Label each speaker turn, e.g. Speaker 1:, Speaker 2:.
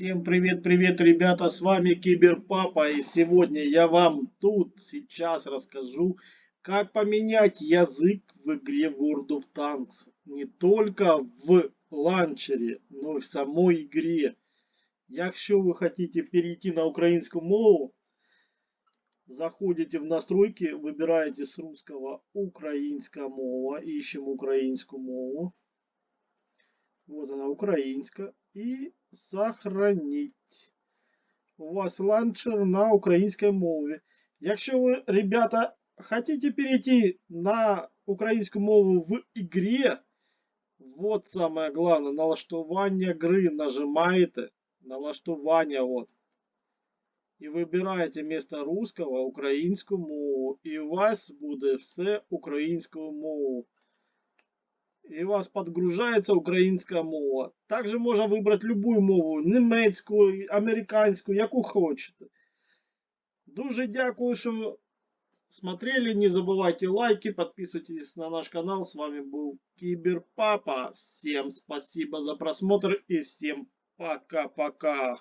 Speaker 1: Всем привет-привет, ребята, с вами Киберпапа, и сегодня я вам тут сейчас расскажу, как поменять язык в игре World of Tanks. Не только в ланчере, но и в самой игре. Якщо ви хотите перейти на українську мову, заходите в настройки, выбираете с русского украинская мова, ищем украинскую мову. Вот она, украинская. И сохранить. У вас ланчер на українській мові. Якщо ви, ребята, хотите перейти на українську мову в игре, вот самое главное, налаштування гри нажимаете, налаштування вот. І вибираєте вместо русского українську мову. І у вас буде все українською мовою. І у вас підгружається українська мова. Також можна вибрати любую мову, німецьку, американську, яку хочете. Дуже дякую, що смотрели. Не забывайте лайки, подписывайтесь на наш канал. С вами был Киберпапа. Всем спасибо за просмотр и всем пока-пока.